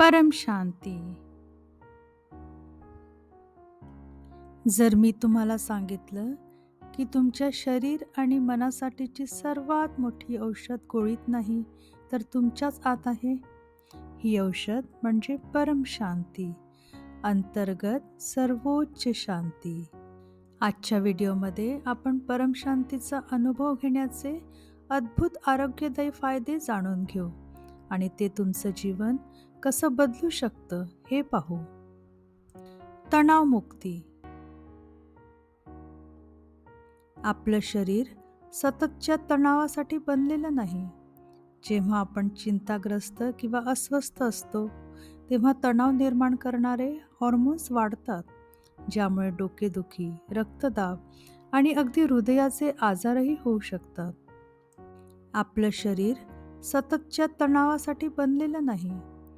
परम शांती. जर मी तुम्हाला सांगितलं की तुमच्या शरीर आणि मनासाठीची सर्वात मोठी औषध गोळीत नाही तर तुमच्याच आत आहे. ही औषध म्हणजे परम शांती अंतर्गत सर्वोच्च शांती. आजच्या व्हिडिओमध्ये आपण परम शांतीचा अनुभव घेण्याचे अद्भुत आरोग्यदायी फायदे जाणून घेऊ आणि ते तुमचं जीवन कसं बदलू शकतं हे पाहू. तणावमुक्ती आपलं शरीर सततच्या तणावासाठी बनलेलं नाही. जेव्हा आपण चिंताग्रस्त किंवा अस्वस्थ असतो तेव्हा तणाव निर्माण करणारे हॉर्मोन्स वाढतात ज्यामुळे डोकेदुखी रक्तदाब आणि अगदी हृदयाचे आजारही होऊ शकतात. आपलं शरीर सततच्या तणावासाठी बनलेलं नाही.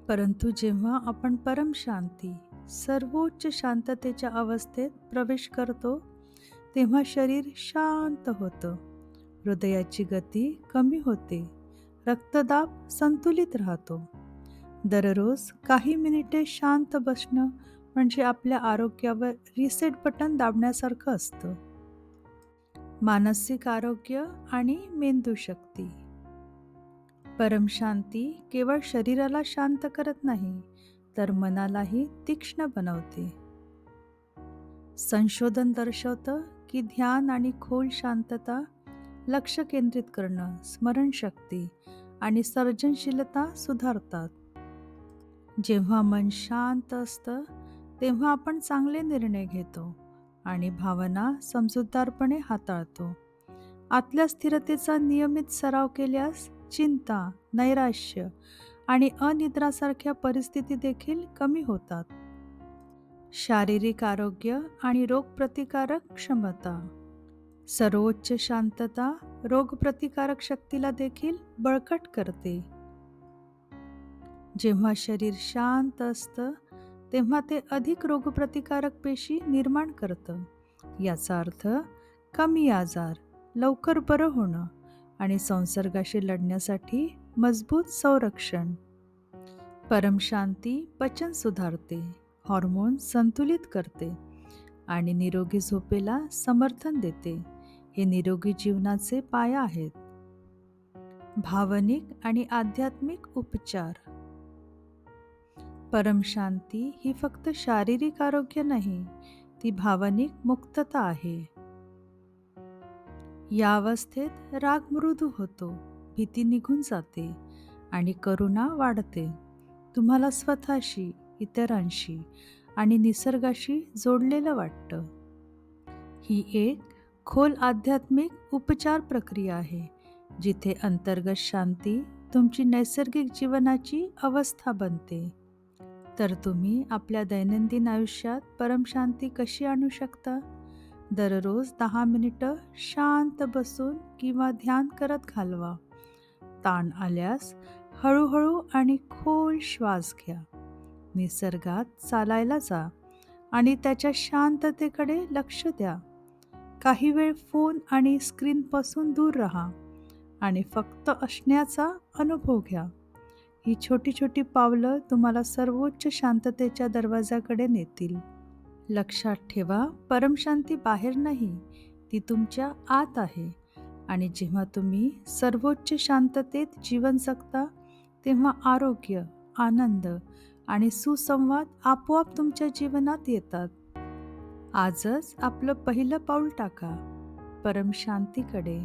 परंतु जेव्हा आपण परम शांती सर्वोच्च शांततेच्या अवस्थेत प्रवेश करतो तेव्हा शरीर शांत होतं. हृदयाची गती कमी होते. रक्तदाब संतुलित राहतो. दररोज काही मिनिटे शांत बसणं म्हणजे आपल्या आरोग्यावर रिसेट बटन दाबण्यासारखं असतं. मानसिक आरोग्य आणि मेंदू परमशांती केवळ शरीराला शांत करत नाही तर मनालाही तीक्ष्ण बनवते. संशोधन दर्शवतं की ध्यान आणि खोल शांतता लक्ष केंद्रित करणं स्मरणशक्ती आणि सर्जनशीलता सुधारतात. जेव्हा मन शांत असतं तेव्हा आपण चांगले निर्णय घेतो आणि भावना समजूतदारपणे हाताळतो. आतल्या स्थिरतेचा नियमित सराव केल्यास चिंता नैराश्य आणि अनिद्रासारख्या परिस्थिती देखील कमी होतात. शारीरिक आरोग्य आणि रोगप्रतिकारक क्षमता. सर्वोच्च शांतता रोगप्रतिकारक शक्तीला देखील बळकट करते. जेव्हा शरीर शांत असतं तेव्हा ते अधिक रोगप्रतिकारक पेशी निर्माण करतं. याचा अर्थ कमी आजार लवकर बरं होणं आणि संसर्गाशी लढण्यासाठी मजबूत संरक्षण. परमशांती पचन सुधारते हॉर्मोन संतुलित करते आणि निरोगी झोपेला समर्थन देते. हे निरोगी जीवनाचे पाया आहेत. भावनिक आणि आध्यात्मिक उपचार. परमशांती ही फक्त शारीरिक आरोग्य नाही ती भावनिक मुक्तता आहे. या अवस्थेत राग मृदू होतो भीती निघून जाते आणि करुणा वाढते. तुम्हाला स्वतःशी इतरांशी आणि निसर्गाशी जोडलेलं वाटतं. ही एक खोल आध्यात्मिक उपचार प्रक्रिया आहे जिथे अंतर्गत शांती तुमची नैसर्गिक जीवनाची अवस्था बनते. तर तुम्ही आपल्या दैनंदिन आयुष्यात परमशांती कशी आणू शकता? दररोज दहा मिनिटं शांत बसून किंवा ध्यान करत घालवा. ताण आल्यास हळूहळू आणि खोल श्वास घ्या. निसर्गात चालायला जा आणि त्याच्या शांततेकडे लक्ष द्या. काही वेळ फोन आणि स्क्रीनपासून दूर राहा आणि फक्त असण्याचा अनुभव घ्या. ही छोटी छोटी पावलं तुम्हाला सर्वोच्च शांततेच्या दरवाजाकडे नेतील. लक्षात ठेवा परमशांती बाहेर नाही ती तुमच्या आत आहे. आणि जेव्हा तुम्ही सर्वोच्च शांततेत जीवन जगता तेव्हा आरोग्य आनंद आणि सुसंवाद आपोआप तुमच्या जीवनात येतात. आजच आपलं पहिलं पाऊल टाका परमशांतीकडे.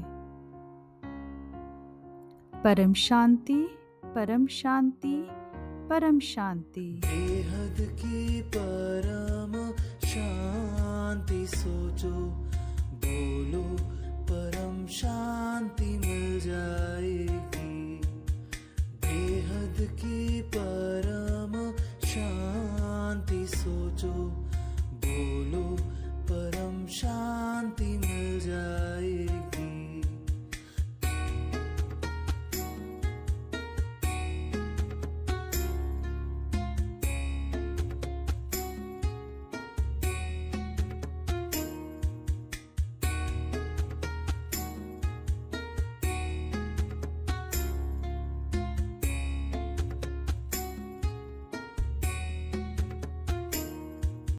परमशांती परमशांती परमशांती. की परम शांति सोचो बोलो